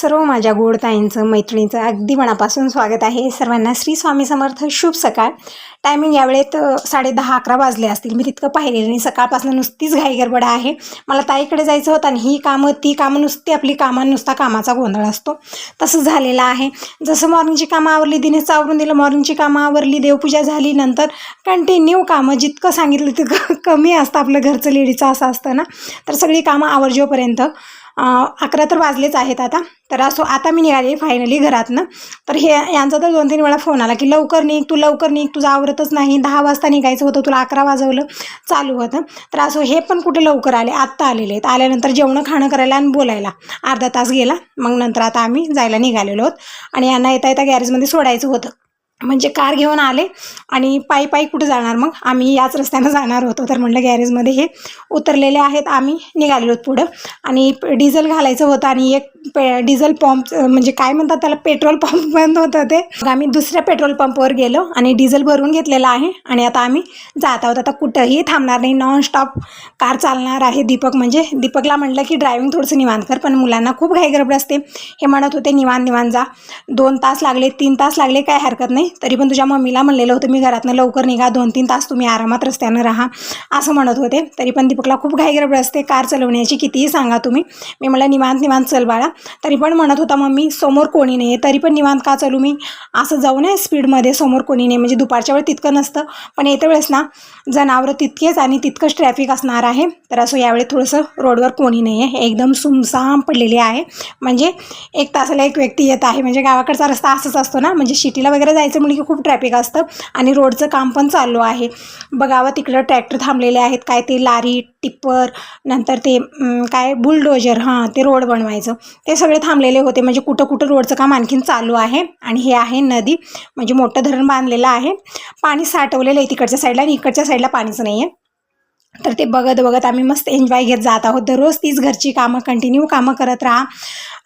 सर्व माझ्या गोडताईंचं मैत्रिणीचं अगदी मनापासून स्वागत आहे. सर्वांना श्री स्वामी समर्थ शुभ सकाळ. टायमिंग यावेळेत अ, साडे दहा अकरा वाजले असतील. मी तितकं पाहिलेलं नाही. सकाळपासून नुसतीच घाई गडबड आहे. मला ताईकडे जायचं होतं आणि ही कामं ती कामं नुसती आपली कामं नुसता कामाचा गोंधळ असतो. तसं झालेलं आहे. जसं मॉर्निंगची कामं आवरली दिनेच आवरून दिलं. मॉर्निंगची कामं आवरली देवपूजा झाली. नंतर कंटिन्यू कामं जितकं सांगितलं तितकं कमी असतं आपलं घरचं लेडीचं असं असतं ना. तर सगळी कामं आवरजोपर्यंत. अकरा तर वाजलेच आहेत आता. तर असो आता मी निघाले फायनली घरातनं. तर हे यांचा तर दोन तीन वेळा फोन आला की लवकर निघ तू लवकर निघ तुझं आवरतच नाही. दहा वाजता निघायचं होतं तुला अकरा वाजवलं चालू होतं. तर असो हे पण कुठे लवकर आले? आत्ता आलेले आहेत. आल्यानंतर जेवणं खाणं करायला आणि बोलायला. अर्धा तास गेला. मग नंतर आता आम्ही जायला निघालेलो आहोत. आणि यांना येता येता गॅरेजमध्ये सोडायचं होतं. म्हणजे कार घेऊन आले आणि पायी पायी कुठे जाणार मग? आम्ही याच रस्त्यानं जाणार होतो. तर म्हटलं गॅरेजमध्ये हे उतरलेले आहेत. आम्ही निघालेलो आहोत पुढं. आणि डिझेल घालायचं होतं आणि एक पे डिझेल पंप म्हणजे काय म्हणतात त्याला? पेट्रोल पंप बंद होतं ते. मग आम्ही दुसऱ्या पेट्रोल पंपवर गेलो आणि डिझेल भरून घेतलेलं आहे. आणि आता आम्ही जात आहोत. आता कुठंही थांबणार नाही. नॉन स्टॉप कार चालणार आहे दीपक. म्हणजे दीपकला म्हटलं की ड्रायव्हिंग थोडंसं निवांत कर. पण मुलांना खूप घाई गडबड असते. हे म्हणत होते निवांत निवांत जा. दोन तास लागले तीन तास लागले काय हरकत नाही. तरी पण तुझ्या मम्मीला म्हणलेलं होतं मी घरातनं लवकर निघा दोन तीन तास तुम्ही आरामात रस्त्यानं राहा असं म्हणत होते. तरी पण दीपकला खूप घाई असते. कार चालवण्याची कितीही सांगा तुम्ही. मी म्हणलं निवांत निवांत चल बाळा. तरी पण म्हणत होता मम्मी समोर कोणी नाही आहे तरी पण निवांत का चालू मी? असं जाऊ नये स्पीडमध्ये समोर कोणी नाही. म्हणजे दुपारच्या वेळ तितकं नसतं. पण येत्या वेळेस ना जनावरं तितकेच आणि तितकंच ट्रॅफिक असणार आहे. तर असं यावेळी थोडंसं रोडवर कोणी नाही आहे एकदम सुमसाम पडलेली आहे. म्हणजे एक तासाला एक व्यक्ती येत आहे. म्हणजे गावाकडचा रस्ता असंच असतो ना. म्हणजे शिटीला वगैरे जायचं म्हणजे की खूप ट्रॅफिक असतं आणि रोडचं काम पण चालू आहे. बघावं तिकडं ट्रॅक्टर थांबलेले आहेत. काय ते लारी टिप्पर नंतर ते काय बुलडोजर हां ते रोड बनवायचं. ते सगळे थांबलेले होते. म्हणजे कुठं कुठं रोडचं काम आणखीन चालू आहे. आणि हे आहे नदी. म्हणजे मोठं धरण बांधलेलं आहे. पाणी साठवलेलं आहे तिकडच्या साईडला आणि इकडच्या साईडला पाणीच नाही आहे तर ते बघत बघत आम्ही मस्त एन्जॉय घेत जात आहोत. दररोज तीच घरची कामं कंटिन्यू कामं करत राहा.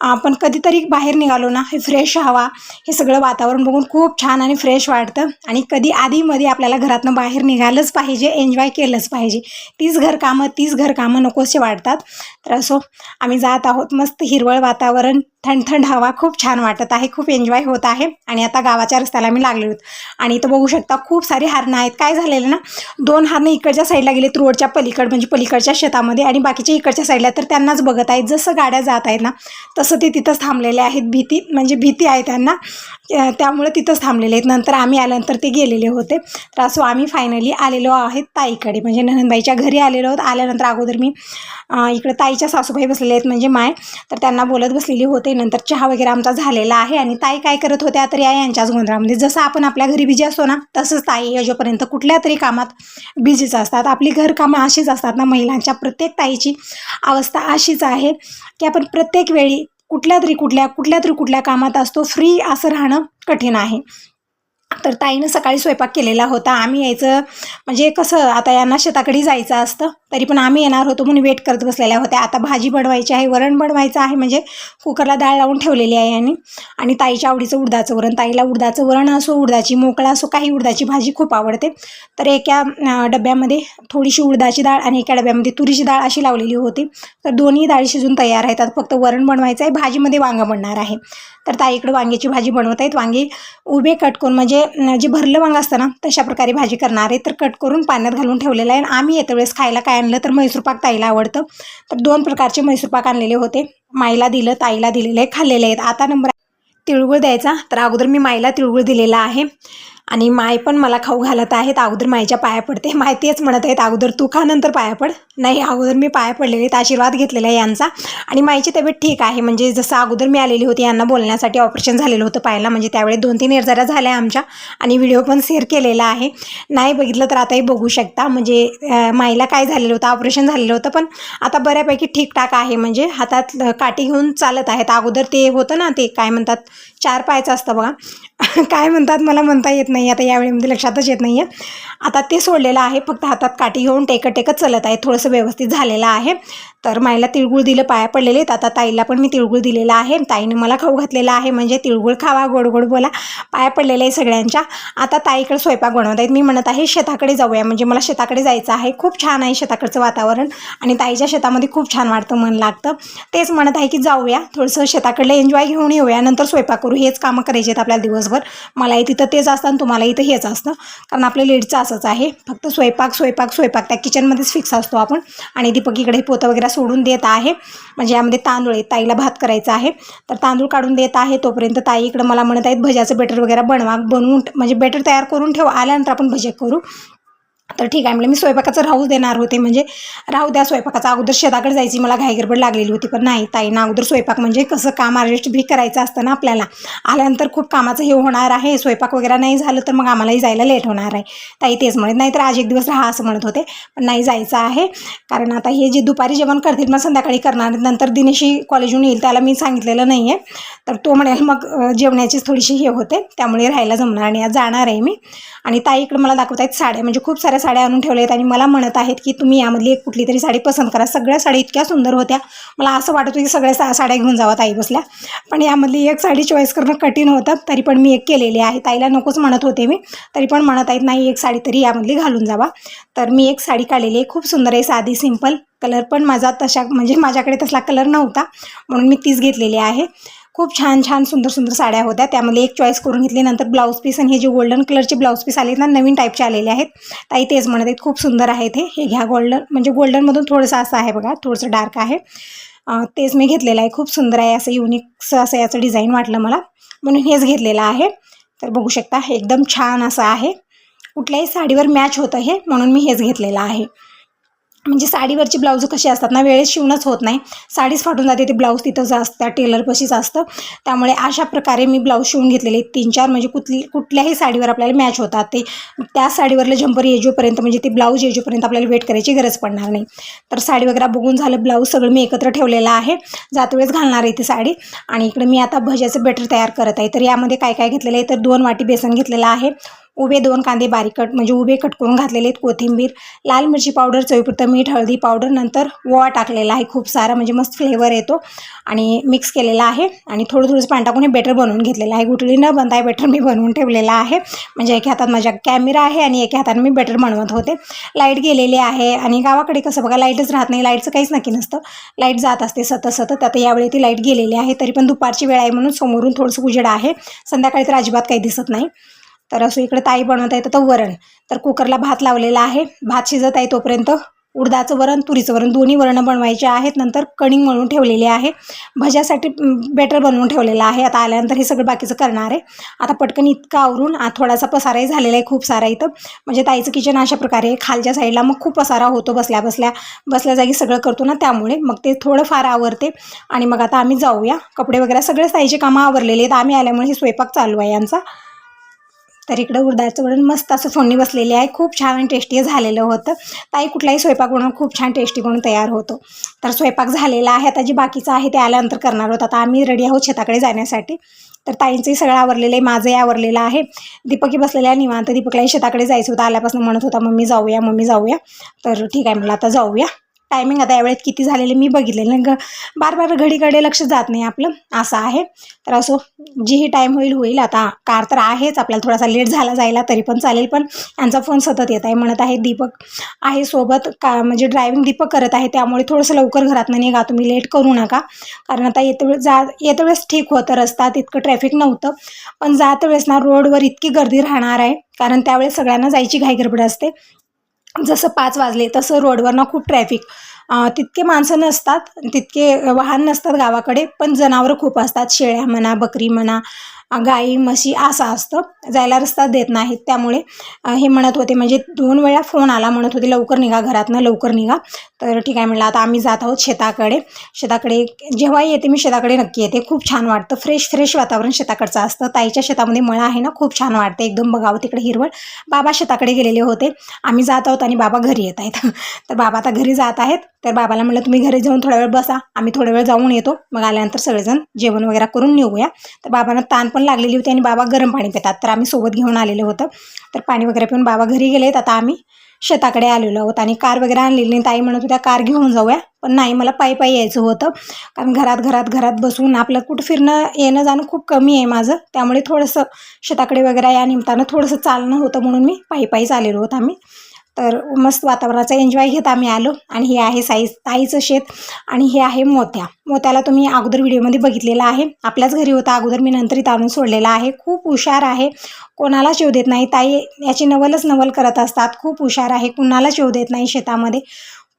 आपण कधीतरी बाहेर निघालो ना हे फ्रेश हवा हे सगळं वातावरण बघून खूप छान आणि फ्रेश वाटतं. आणि कधी आधीमध्ये आपल्याला घरातनं बाहेर निघालंच पाहिजे एन्जॉय केलंच पाहिजे. तीच घरकामं तीच घरकामं नकोसे वाटतात. तर असो आम्ही जात आहोत मस्त हिरवळ वातावरण थंड थंड हवा खूप छान वाटत आहे खूप एन्जॉय होत आहे. आणि आता गावाच्या रस्त्याला आम्ही लागलेलो आहोत आणि इथं बघू शकता खूप सारे हरणं आहेत. काय झालेलं ना दोन हरणं इकडच्या साईडला गेलेत रोडच्या पलीकड म्हणजे पलीकडच्या शेतामध्ये आणि बाकीच्या इकडच्या साईडला तर त्यांनाच बघत आहेत. जसं गाड्या जात आहेत ना तसं ते तिथंच थांबलेले आहेत भीती म्हणजे भीती आहे त्यांना. त्यामुळे तिथंच थांबलेले आहेत. नंतर आम्ही आल्यानंतर ते गेलेले होते. तर असं आम्ही फायनली आलेलो आहेत ताईकडे. म्हणजे ननंदबाईच्या घरी आलेलो आहोत. आल्यानंतर अगोदर मी इकडं इकडे ताईच्या सासूबाई बसलेले आहेत म्हणजे माय. तर त्यांना बोलत बसलेली होते. नंतर चहा वगैरे आमचा झालेला आहे आणि ताई काय करत होत्या तर या यांच्याच गोंधळामध्ये. जसं आपण आपल्या घरी बिजी असतो ना तसंच ताई याच्यापर्यंत कुठल्या तरी कामात बिझीच असतात. आपली घरकामं अशीच असतात ना महिलांच्या. प्रत्येक ताईची अवस्था अशीच आहे की आपण प्रत्येक वेळी कुठल्या तरी कुठल्या कुठल्या तरी कुठल्या कामात असतो फ्री असं राहणं कठीण आहे. तर ताईनं सकाळी स्वयंपाक केलेला होता. आम्ही यायचं म्हणजे कसं आता यांना शेताकडे जायचं असतं. तरी पण आम्ही येणार होतो म्हणून वेट करत बसलेल्या होत्या. आता भाजी बनवायची आहे वरण बनवायचं आहे म्हणजे कुकरला डाळ लावून ठेवलेली आहे आणि आणि ताईच्या आवडीचं उडदाचं वरण. ताईला उडदाचं वरण असो उडदाची मोकळा असो काही उडदाची भाजी खूप आवडते. तर एका डब्यामध्ये थोडीशी उडदाची डाळ आणि एका डब्यामध्ये तुरीची डाळ अशी लावलेली होती. तर दोन्ही डाळी शिजून तयार आहेत. आता फक्त वरण बनवायचं आहे भाजीमध्ये वांगं बनणार आहे. तर ताईकडे वांग्याची भाजी बनवत आहेत. वांगे उभे कट करून म्हणजे जे भरलं वांग असतं ना तशा प्रकारे भाजी करणार आहे. तर कट करून पाण्यात घालून ठेवलेलं आहे आणि आम्ही येत्या वेळेस खायला काय आणलं तर म्हैसूर पाक ताईला आवडतं. तर दोन प्रकारचे म्हैसूर पाक आणलेले होते. माईला दिलं ताईला दिलेले आहे खाल्लेले आहेत. आता नंबर तिळगुळ द्यायचा. तर अगोदर मी माईला तिळगुळ दिलेला आहे. आणि माय पण मला खाऊ घालत आहेत. अगोदर माईच्या पाया पडते. माय तेच म्हणत आहेत अगोदर तू खा नंतर पाया पड. नाही अगोदर मी पाया पडलेले आहेत. आशीर्वाद घेतलेला आहे यांचा. आणि माईची तब्येत ठीक आहे. म्हणजे जसं अगोदर मी आलेली होती यांना बोलण्यासाठी ऑपरेशन झालेलं होतं पायाला म्हणजे त्यावेळी दोन तीन निर्जाऱ्या झाल्या आमच्या. आणि व्हिडिओ पण शेअर केलेला आहे. नाही बघितलं तर आताही बघू शकता. म्हणजे माईला काय झालेलं होतं? ऑपरेशन झालेलं होतं. पण आता बऱ्यापैकी ठीकठाक आहे. म्हणजे हातात काठी घेऊन चालत आहेत. अगोदर ते होतं ना ते काय म्हणतात? चार पायचं असतं बघा. काय म्हणतात? मला म्हणता येत नाही आता यावेळीमध्ये म्हणजे लक्षातच येत नाही आहे आता ते सोडलेलं आहे फक्त हातात काठी घेऊन टेकत टेकत चालत आहे थोडंसं व्यवस्थित झालेलं आहे. तर माईला तिळगुळ दिलं पाया पडलेले आहेत. आता ताईला पण मी तिळगुळ दिलेला आहे ताईने मला खाऊ घातलेला आहे. म्हणजे तिळगुळ खावा गोड गोड बोला. पाया पडलेले आहे सगळ्यांच्या. आता ताईकडे स्वयंपाक बनवत आहेत. मी म्हणत आहे शेताकडे जाऊया. म्हणजे मला शेताकडे जायचं आहे. खूप छान आहे शेताकडचं वातावरण. आणि ताईच्या शेतामध्ये खूप छान वाटतं मन लागतं. तेच म्हणत आहे की जाऊया. थोडंसं शेताकडलं एन्जॉय घेऊन येऊया. नंतर स्वयंपाक करू. हेच कामं करायचे आहेत आपल्याला दिवसभर. मलाही तिथं तेच असतं आणि तुम्हाला इथं हेच असतं. कारण आपलं लेडचं असंच आहे. फक्त स्वयंपाक स्वयंपाक स्वयंपाक. त्या किचनमध्येच फिक्स असतो आपण. आणि दीपक इकडे पोतं वगैरे सोडून देत आहे. म्हणजे यामध्ये तांदूळ आहे ताईला भात करायचा आहे. तर तांदूळ काढून देत आहे. तोपर्यंत ताई इकडं मला म्हणत आहेत भज्याचं बेटर वगैरे बनवा बनवून म्हणजे बेटर तयार करून ठेवा आल्यानंतर आपण भजे करू. तर ठीक आहे म्हणजे मी स्वयंपाकाचं राहूच देणार होते म्हणजे राहू द्या स्वयंपाकाचा. अगोदर शेताकडे जायची मला घाईगडबड लागलेली होती पण नाही ताईनं अगोदर स्वयंपाक म्हणजे कसं काम अरेस्ट बी करायचं असतं ना आपल्याला. आल्यानंतर खूप कामाचं हे होणार आहे स्वयंपाक वगैरे नाही झालं तर मग आम्हालाही जायला लेट होणार आहे. ताई तेच म्हणत नाही तर आज एक दिवस राहा असं म्हणत होते पण नाही जायचं आहे. कारण आता हे जे दुपारी जेवण करतील मग संध्याकाळी करणार नंतर दिनेशी कॉलेजहून येईल त्याला मी सांगितलेलं नाही आहे तर तो म्हणेल मग जेवणाचीच जेवण्याचीच थोडीशी हे होते त्यामुळे राहायला जमणार आणि आज जाणार आहे मी. आणि ताई इकडे मला दाखवत आहेत साड्या म्हणजे खूप साऱ्या साड्या आणून ठेवल्या आहेत आणि मला म्हणत आहेत की तुम्ही यामधली एक कुठली तरी साडी पसंत करा. सगळ्या साड्या इतक्या सुंदर होत्या. मला असं वाटत होती की सगळ्या सा साड्या घेऊन जावा ताई बसल्या. पण यामधली एक साडी चॉईस करणं कठीण होतं. तरी पण मी एक केलेली आहे. ताईला नकोच म्हणत होते मी. तरी पण म्हणत आहेत नाही एक साडी तरी यामधली घालून जावा. तर मी एक साडी काढलेली आहे. खूप सुंदर आहे साधी सिंपल कलर पण माझा तशा म्हणजे माझ्याकडे तसला कलर नव्हता. म्हणून मी तीच घेतलेली आहे. खूप छान छान सुंदर सुंदर साड्या होत्या. त्यामध्ये एक चॉईस करून घेतली. नंतर ब्लाऊज पीस आणि हे जे गोल्डन कलरचे ब्लाऊज पीस आले ना नवीन टाईपचे आलेले आहेत. ताई तेच म्हणत आहेत खूप सुंदर आहेत हे हे घ्या गोल्डन म्हणजे गोल्डनमधून थोडंसं असं आहे बघा थोडंसं डार्क आहे. तेच मी घेतलेलं आहे. खूप सुंदर आहे असं युनिकचं असं याचं डिझाईन वाटलं मला. म्हणून हेच घेतलेलं आहे. तर बघू शकता एकदम छान असं आहे. कुठल्याही साडीवर मॅच होतं हे म्हणून मी हेच घेतलेलं आहे. म्हणजे साडीवरची ब्लाऊज कशी असतात ना वेळेत शिवणच होत नाही. साडीच फाटून जाते ते ब्लाऊज तिथंच असतं टेलरपाशीच असतं. त्यामुळे अशा प्रकारे मी ब्लाऊज शिवून घेतलेले तीन चार म्हणजे कुठली कुठल्याही साडीवर आपल्याला मॅच होतात. ते त्या साडीवरलं जंपर येजोपर्यंत म्हणजे ते ब्लाऊज येजोपर्यंत आपल्याला वेट करायची गरज पडणार नाही. तर साडी वगैरे बघून झालं ब्लाऊज सगळं मी एकत्र ठेवलेलं आहे. जातवेळेस घालणार आहे ती साडी. आणि इकडे मी आता भज्याचं बेटर तयार करत आहे. तर यामध्ये काय काय घेतलेलं आहे? तर दोन वाटी बेसन घेतलेलं आहे. उभे दोन कांदे बारीक कट म्हणजे उभे कट करून घातलेले आहेत. कोथिंबीर लाल मिरची पावडर चवीपुरतं मीठ हळदी पावडर नंतर ओवा टाकलेला आहे. खूप सारा म्हणजे मस्त फ्लेवर येतो. आणि मिक्स केलेला आहे. आणि थोडं थोडंसं पाणी टाकून हे बेटर बनवून घेतलेलं आहे. गुटळी न बनता हे बेटर मी बनवून ठेवलेलं आहे. म्हणजे एका हातात माझ्या कॅमेरा आहे आणि एका हाताने मी बेटर बनवत होते. लाइट गेलेली आहे. आणि गावाकडे कसं बघा लाईटच राहत नाही. लाईटचं काहीच नक्की नसतं. लाइट जात असते सतत सतत. आता यावेळी ती लाइट गेलेली आहे. तरी पण दुपारची वेळ आहे म्हणून समोरून थोडंसं उजेड आहे. संध्याकाळी तर अजिबात काही दिसत नाही. तर असं इकडे ताई बनवत आहे तर वरण. तर कुकरला भात लावलेला आहे. भात शिजत आहे तोपर्यंत. उडदाचं वरण तुरीचं वरण दोन्ही वरणं बनवायचे आहेत. नंतर कणिंग म्हणून ठेवलेली आहे. भज्यासाठी बेटर बनवून ठेवलेलं आहे. आता आल्यानंतर हे सगळं बाकीचं करणार आहे. आता पटकन इतकं आवरून आ थोडासा पसाराही झालेला आहे. खूप सारा इथं. म्हणजे ताईचं किचन अशा प्रकारे खालच्या साईडला मग खूप पसारा होतो बसल्या बसल्या. बसल्या जागी सगळं करतो ना त्यामुळे मग ते थोडं फार आवरते. आणि मग आता आम्ही जाऊया. कपडे वगैरे सगळेच ताईचे कामं आवरलेले आहेत. आम्ही आल्यामुळे हे स्वयंपाक चालू आहे यांचा. तर इकडं उडदाचं वरण मस्त असं फोडणी बसलेली आहे. खूप छान आणि टेस्टी झालेलं होतं. ताई कुठलाही स्वयंपाक बनवून खूप छान टेस्टी बनवून तयार होतो. तर स्वयंपाक झालेला आहे. आता जे बाकीचं आहे ते आल्यानंतर करणार आहोत. आता आम्ही रेडी आहोत शेताकडे जाण्यासाठी. तर ताईंचंही सगळं आवरलेलं आहे. माझंही आवरलेलं आहे. दीपकही बसलेला आहे. निवांत दीपकलाही शेताकडे जायचं होतं. आल्यापासून म्हणत होता मम्मी जाऊया मम्मी जाऊया. तर ठीक आहे म्हटलं आता जाऊया. टायमिंग आता यावेळेत किती झालेले मी बघितलेलं ग बार बार घडीकडे लक्ष जात नाही आपलं. असं आहे. तर असो जीही टाईम होईल होईल. आता कार तर आहेच. आपल्याला थोडासा लेट झाला जायला तरी पण चालेल. पण यांचा फोन सतत येत आहे. म्हणत आहे दीपक आहे सोबत. का म्हणजे ड्रायव्हिंग दीपक करत आहे. त्यामुळे थोडंसं लवकर घरात निघा तुम्ही. लेट करू नका. कारण आता येते वेळेस जा येते वेळेस ठीक होतं. रस्ता तितकं ट्रॅफिक नव्हतं. पण जात वेळेस ना रोडवर इतकी गर्दी राहणार आहे. कारण त्यावेळेस सगळ्यांना जायची घाईगडबड असते. जसं पाच वाजले तसं रोडवरनं खूप ट्रॅफिक तितके माणसं नसतात तितके वाहन नसतात गावाकडे पण जनावरं खूप असतात. शेळ्या म्हणा बकरी म्हणा गाई म्हशी असं असतं. जायला रस्ता देत नाहीत. त्यामुळे हे म्हणत होते. म्हणजे दोन वेळा फोन आला म्हणत होते लवकर निघा घरातनं लवकर निघा. तर ठीक आहे म्हणलं आता आम्ही जात आहोत शेताकडे. शेताकडे जेव्हा येते मी शेताकडे नक्की येते. खूप छान वाटतं. फ्रेश फ्रेश वातावरण शेताकडचं असतं. ताईच्या शेतामध्ये मळा आहे ना खूप छान वाटतं. एकदम बघावं तिकडे हिरवळ. बाबा शेताकडे गेलेले होते. आम्ही जात आहोत आणि बाबा घरी येत आहेत. तर बाबा आता घरी जात आहेत. तर बाबाला म्हटलं तुम्ही घरी जाऊन थोडा वेळ बसा. आम्ही थोडा वेळ जाऊन येतो. मग आल्यानंतर सगळेजण जेवण वगैरे करून निघूया. तर बाबांना ताण पण लागलेली होती आणि बाबा गरम पाणी पितात. तर आम्ही सोबत घेऊन आलेलं होतं. तर पाणी वगैरे पिऊन बाबा घरी गेलेत आता आम्ही शेताकडे आलेलो आहोत आणि कार वगैरे आणलेली नाही. ताई म्हणत होत्या कार घेऊन जाऊया. पण नाही मला पायी पायी यायचं होतं. कारण घरात घरात घरात बसून आपलं कुठं फिरणं येणं जाणं खूप कमी आहे माझं. त्यामुळे थोडंसं शेताकडे वगैरे या निमित्तानं थोडंसं चालणं होतं म्हणून मी पायी पायी चाललेलो होत आम्ही. तर मस्त वातावरणाचा एन्जॉय घेत आम्ही आलो. आणि हे आहे साई ताईचं शेत आणि हे आहे मोत्या. मोत्याला तुम्ही अगोदर व्हिडिओमध्ये बघितलेला आहे. आपल्याच घरी होता. अगोदर मी नंतर इथं आणून सोडलेला आहे. खूप हुशार आहे. कोणाला शिव देत नाही. ताई याची नवलच नवल करत असतात. खूप हुशार आहे. कुणाला शिव देत नाही शेतामध्ये.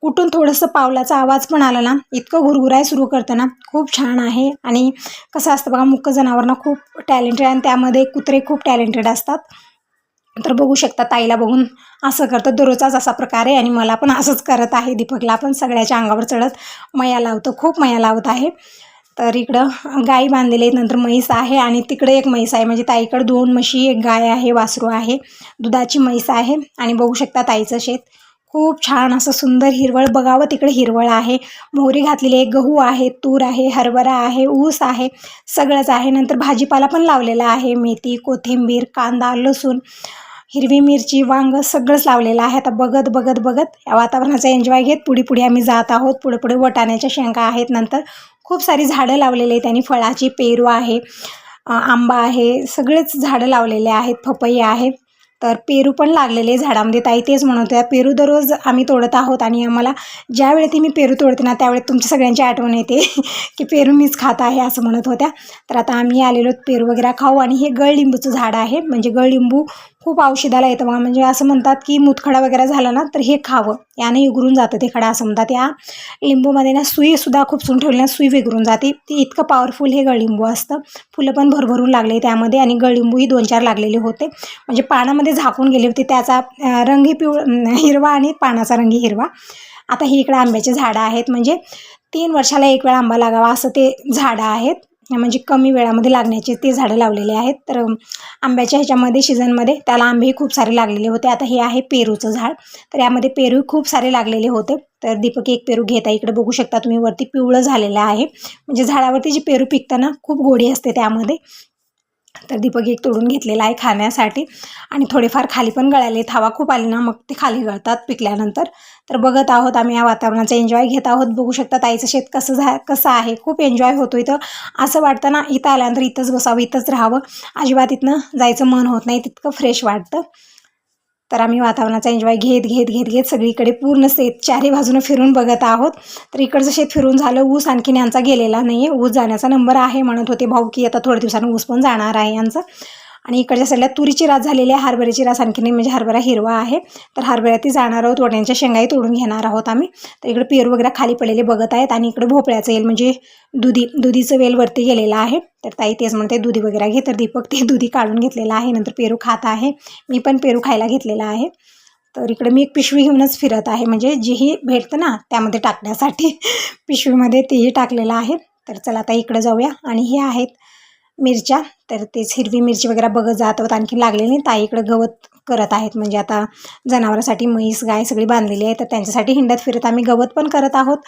कुठून थोडंसं पावलाचा आवाज पण आला ना. इतकं घुरघुराय सुरू करतं ना खूप छान आहे. आणि कसं असतं बघा मुक्क जनावरांना खूप टॅलेंटेड आणि त्यामध्ये कुत्रे खूप टॅलेंटेड असतात. तर बघू शकता ताईला बघून असं करतं दररोजचाच असा प्रकार आहे आणि मला पण असंच करत आहे दीपकला पण. सगळ्याच्या अंगावर चढत मया लावतो खूप मया लावत आहे. तर इकडं गाई बांधलेली आहेत नंतर म्हैस आहे आणि तिकडे एक म्हैस आहे. म्हणजे ताईकडं दोन म्हशी एक गाय आहे वासरू आहे दुधाची म्हैस आहे. आणि बघू शकता ताईचं शेत. खूप छान असं सुंदर हिरवळ बघावं तिकडे हिरवळ आहे. मोहरी घातलेली आहे गहू आहे तूर आहे हरभरा आहे ऊस आहे सगळंच आहे. नंतर भाजीपाला पण लावलेला आहे मेथी कोथिंबीर कांदा लसूण. हिरवी मिरची वांग सगळंच लावलेलं आहे. आता बघत बघत बघत या वातावरणाचा एन्जॉय घेत पुढे पुढे आम्ही जात आहोत. पुढे पुढे वटाण्याच्या शेंगा आहेत नंतर. खूप सारी झाडं लावलेली आहेत आणि फळाची पेरू आहे आंबा आहे सगळेच झाडं लावलेले आहेत. पपई आहे. तर पेरू पण लागलेले झाडामध्ये. ताई तेच म्हणत होत्या पेरू दररोज आम्ही तोडत आहोत आणि आम्हाला ज्यावेळी ती मी पेरू तोडते ना त्यावेळी तुमच्या सगळ्यांची आठवण येते की पेरू मीच खात आहे असं म्हणत होत्या. तर आता आम्ही आलेलो पेरू वगैरे खाऊ आणि हे गळलिंबूचं झाड आहे. म्हणजे गळलिंबू खूप औषधाला येतं बघा म्हणजे असं म्हणतात की मुतखडा वगैरे झाला ना तर हे खावं. याने उघडून जातं ते खडा असं म्हणतात. या लिंबूमध्ये ना सुईसुद्धा खुपसून ठेवली ना सुई विघरून जाते. ती इतकं पॉवरफुल हे गळिंबू असतं. फुलं पण भरभरून लागले त्यामध्ये आणि गळिंबूही दोन चार लागलेले होते. म्हणजे पानामध्ये झाकून गेले होते त्याचा रंगही पिवळ हिरवा आणि पानाचा रंगही हिरवा. आता ही इकडे आंब्याचे झाडं आहेत. म्हणजे तीन वर्षाला एक वेळा आंबा लागावा असं ते झाडं आहेत. म्हणजे कमी वेळामध्ये लागण्याचे ते झाडं लावलेले आहेत. तर आंब्याच्या ह्याच्यामध्ये सीझनमध्ये त्याला आंबेही खूप सारे लागलेले होते. आता हे आहे पेरूचं झाड. तर यामध्ये पेरू खूप सारे लागलेले होते. तर दीपक एक पेरू घेता इकडे बघू शकता तुम्ही वरती पिवळं झालेलं आहे. म्हणजे झाडावरती जी पेरू पिकताना खूप गोडी असते त्यामध्ये. तर दीपक एक तोडून घेतलेला आहे खाण्यासाठी. आणि थोडेफार खाली पण गळाले हवा खूप आली ना मग ते खाली गळतात पिकल्यानंतर. तर बघत आहोत आम्ही या वातावरणाचा एन्जॉय घेत आहोत. बघू शकता ताईचं शेत कसं झा कसं आहे. खूप एन्जॉय होतो इथं. असं वाटतं ना इथं आल्यानंतर इथंच बसावं इथंच राहावं. अजिबात इथनं जायचं मन होत नाही तितकं फ्रेश वाटतं. तर आम्ही वातावरणाचा एन्जॉय घेत घेत घेत घेत सगळीकडे पूर्ण शेत चारही बाजूनं फिरून बघत आहोत. तर इकडचं शेत फिरून झालं ऊस आणखीन यांचा गेलेला नाही आहे ऊस जाण्याचा नंबर आहे म्हणत होते भाऊ की आता थोड्या दिवसानं ऊस पण जाणार आहे यांचं. आणि इकडच्या साईडला तुरीची रास झालेली आहे. हरभऱ्याची रास आणखीन म्हणजे हरभरा हिरवा आहे. तर हरभऱ्याती जाणार आहोत. वड्यांच्या शेंगाही तोडून घेणार आहोत आम्ही. तर इकडे पेरू वगैरे खाली पडलेले बघत आहेत आणि इकडे भोपळ्याचं येल म्हणजे दुधी दुधीचं वेल वरती गेलेलं आहे. तर ताई तेच म्हणते दुधी वगैरे घे. तर दीपक ते दुधी काढून घेतलेलं आहे. नंतर पेरू खात आहे. मी पण पेरू खायला घेतलेला आहे. तर इकडे मी एक पिशवी घेऊनच फिरत आहे. म्हणजे जेही भेटतं ना त्यामध्ये टाकण्यासाठी पिशवीमध्ये तेही टाकलेलं आहे. तर चला आता इकडे जाऊया. आणि हे आहेत मिरच्या तर तेच हिरवी मिरची वगैरे बघत जात आहोत. आणखी लागलेली नाही. ताई गवत करत आहेत. म्हणजे आता जनावरासाठी म्हैस गाय सगळी बांधलेली आहे. तर त्यांच्यासाठी हिंडत फिरत आम्ही गवत पण करत आहोत.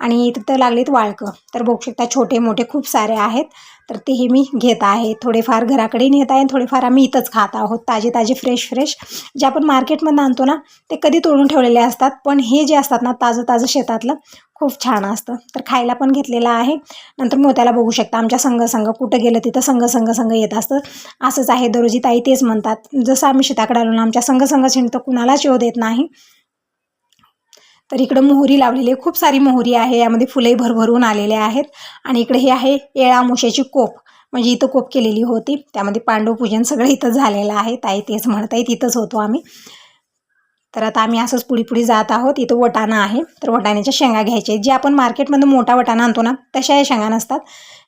आणि तिथं लागलीत वाळकं. तर बघू शकता छोटे मोठे खूप सारे आहेत. तर तेही मी घेत आहे. थोडेफार घराकडे नेत आहे आणि थोडेफार आम्ही इथंच खात आहोत. ताजे ताजे फ्रेश फ्रेश जे आपण मार्केटमधून आणतो ना ते कधी तोडून ठेवलेले असतात. पण हे जे असतात ना ताजं ताजं शेतातलं खूप छान असतं. तर खायला पण घेतलेलं आहे. नंतर मोत्याला बघू शकता. आमच्या संघ संघ कुठं गेलं तिथं संघ संघ संघ येत असतं. असंच आहे. दरोजी ताई तेच म्हणतात. जसं आम्ही शेताकडे आलो ना आमच्या संघ संघ शिणतं कुणालाच येऊ देत नाही. तर इकडं मोहरी लावलेली आहे. खूप सारी मोहरी आहे. यामध्ये फुलंही भरभरून आलेले आहेत. आणि इकडे हे आहे येळा मुशाची कोप. म्हणजे इथं कोप केलेली होती. त्यामध्ये पांडव पूजन सगळं इथं झालेलं आहे. ताई तेच म्हणत आहे तिथंच होतो आम्ही. तर आता आम्ही असंच पुढे पुढे जात आहोत. इथं वटाणा आहे. तर वटाण्याच्या शेंगा घ्यायचे जे आपण मार्केटमधून मोठा वटाणा आणतो ना तशा या शेंगा नसतात.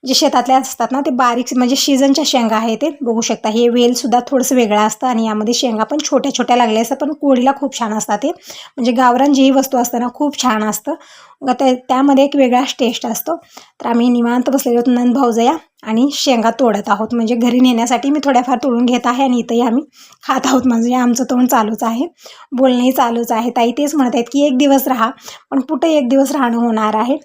जे शेतातल्या असतात ना ते बारीक म्हणजे सीझनच्या शेंगा आहे ते. बघू शकता हे वेलसुद्धा थोडंसं वेगळं असतं आणि यामध्ये शेंगा पण छोट्या छोट्या लागल्या असतात पण कोळीला खूप छान असतात ते. म्हणजे गावरान जी वस्तू असतं ना खूप छान असतं. ग त्या त्यामध्ये एक वेगळाच टेस्ट असतो. तर आम्ही निवांत बसलेलो होतो नंद भाऊजया आणि शेंगा तोडत आहोत. म्हणजे घरी नेण्यासाठी मी थोड्याफार तोडून घेत आहे आणि इथंही आम्ही खात आहोत. म्हणजे आमचं तोंड चालूच आहे. बोलणंही चालूच आहे. ताई तेच म्हणत आहेत की एक दिवस राहा पण कुठं एक दिवस राहणं होणार आहे?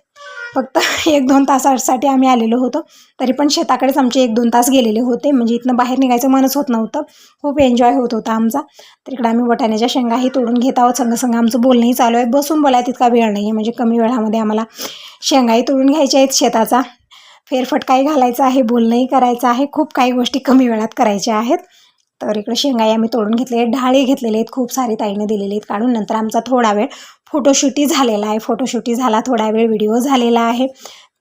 फक्त एक दोन तासासाठी आम्ही आलेलो होतो. तरी पण शेताकडेच आमचे एक दोन तास गेलेले होते. म्हणजे इथनं बाहेर निघायचं मनच होत नव्हतं. खूप एन्जॉय होत होता आमचा. तर इकडे आम्ही वटाण्याच्या शेंगाही तोडून घेत आहोत. संग संग आमचं बोलणंही चालू आहे. बसून बोलाय तितका वेळ नाही आहे म्हणजे कमी वेळामध्ये आम्हाला शेंगाही तोडून घ्यायच्या आहेत शेताचा. फेरफटकाही घालायचा आहे बोलणंही करायचं आहे खूप काही गोष्टी कमी वेळात करायच्या आहेत. तर इकडे शेंगाई आम्ही तोडून घेतले आहेत ढाळे घेतलेले आहेत खूप सारे ताईने दिलेले आहेत काढून. नंतर आमचा थोडा वेळ फोटोशूटही झालेला आहे. फोटोशूटही झाला थोडा वेळ व्हिडिओ झालेला आहे.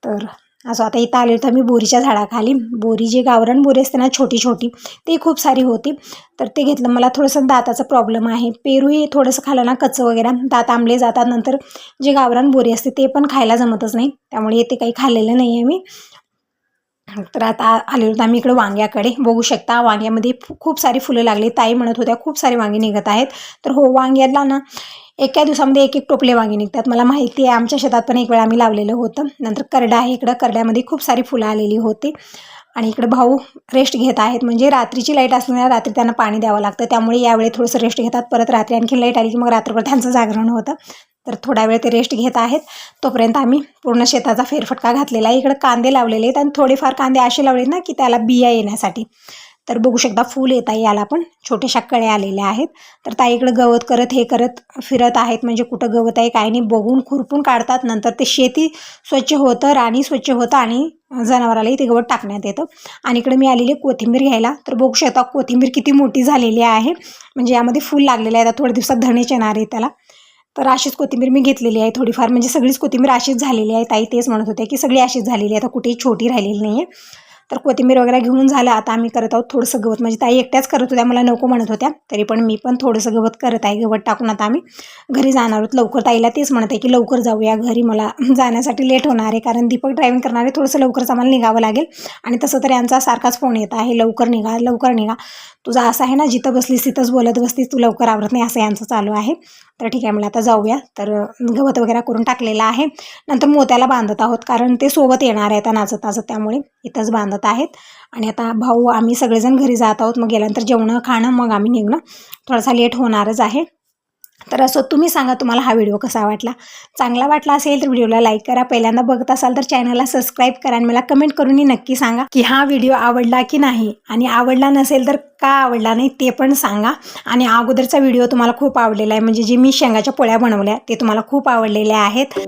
तर असं आता इथं आले तर मी बोरीच्या झाडाखाली. बोरी जी गावरान बोरी असते ना छोटी छोटी ती खूप सारी होती. तर ते घेतलं. मला थोडंसं दाताचा प्रॉब्लेम आहे. पेरूही थोडंसं खाल्लं ना कच्चं वगैरे. दात आंबले जातात. नंतर जे गावरान बोरी असते ते पण खायला जमतच नाही. त्यामुळे ते काही खाल्लेलं नाही आहे मी. तर आता आलेलो तर आम्ही इकडे वांग्याकडे. बघू शकता वांग्यामध्ये खूप सारी फुलं लागली. ताई म्हणत होत्या खूप सारी वांगी निघत आहेत. तर हो वांग्याला ना एका दिवसामध्ये एक एक टोपले वांगी निघतात. मला माहिती आहे आमच्या शेतात पण एक वेळ आम्ही लावलेलं होतं. नंतर करडा आहे इकडं. करड्यामध्ये खूप सारी फुलं आलेली होती. आणि इकडे भाऊ रेस्ट घेत आहेत. म्हणजे रात्रीची लाइट असल्यामुळे रात्री त्यांना पाणी द्यावं लागतं. त्यामुळे यावेळी थोडंसं रेस्ट घेतात. परत रात्री आणखी लाइट आली की मग रात्रभर त्यांचं जागरण होतं. तर थोडा वेळ ते रेस्ट घेत आहेत. तोपर्यंत आम्ही पूर्ण शेताचा फेरफटका घातलेला आहे. इकडं कांदे लावलेले आहेत आणि थोडेफार कांदे असे लावले ना की त्याला बिया येण्यासाठी. तर बघू शकता फूल येत आहे. याला पण छोट्याशा कळ्या आलेल्या आहेत. तर ताई इकडं गवत करत हे करत फिरत आहेत. म्हणजे कुठं गवत आहे काय नाही बघून खुरपून काढतात. नंतर ते शेती स्वच्छ होतं राणी स्वच्छ होतं आणि जनावरालाही ते गवत टाकण्यात येतं. आणि इकडे मी आलेली आहे कोथिंबीर घ्यायला. तर बघू शकता कोथिंबीर किती मोठी झालेली आहे. म्हणजे यामध्ये फूल लागलेलं आहे. आता थोड्या दिवसात धणेच येणार आहे त्याला. तर अशीच कोथिंबीर मी घेतलेली आहे थोडीफार. म्हणजे सगळीच कोथिंबीर अशीच झालेली आहे. ताई तेच म्हणत होते की सगळी अशीच झालेली आहे. आता कुठेही छोटी राहिलेली नाही आहे तर कोथिंबीर वगैरे घेऊन झालं. आता आम्ही करत आहोत थोडंसं गवत. म्हणजे ताई एकट्याच करत होत्या मला नको म्हणत होत्या. तरी पण मी पण थोडंसं गवत करत आहे. गवत टाकून आता आम्ही घरी जाणार आहोत. लवकर ताईला तेच म्हणत आहे की लवकर जाऊया घरी. मला जाण्यासाठी लेट होणार आहे. कारण दीपक ड्रायव्हिंग करणार आहे थोडंसं लवकरच आम्हाला निघावं लागेल. आणि तसं तर यांचा सारखाच फोन येत आहे. लवकर निघा लवकर निघा. तुझा असं आहे ना जिथं बसलीस तिथंच बोलत बसतीस. तू लवकर आवरत नाही. असं यांचं चालू आहे. तर ठीक आहे मला आता जाऊया. तर गवत वगैरे करून टाकलेलं आहे. नंतर मोत्याला बांधत आहोत. कारण ते सोबत येणार आहे आता नाचत नाचत त्यामुळे. इथंच बांधत आहेत. आणि आता भाऊ आम्ही सगळेजण घरी जात आहोत. मग गेल्यानंतर जेवणं खाणं मग आम्ही निघणं. थोडासा लेट होणारच आहे. तर असं तुम्ही सांगा तुम्हाला हा व्हिडिओ कसा वाटला. चांगला वाटला असेल तर व्हिडिओला लाईक करा. पहिल्यांदा बघत असाल तर चॅनलला सबस्क्राईब करा आणि मला कमेंट करूनही नक्की सांगा की हा व्हिडिओ आवडला की नाही. आणि आवडला नसेल तर का आवडला नाही ते पण सांगा. आणि अगोदरचा व्हिडिओ तुम्हाला खूप आवडलेला आहे. म्हणजे जे मी शेंगाच्या पोळ्या बनवल्या ते तुम्हाला खूप आवडलेल्या आहेत.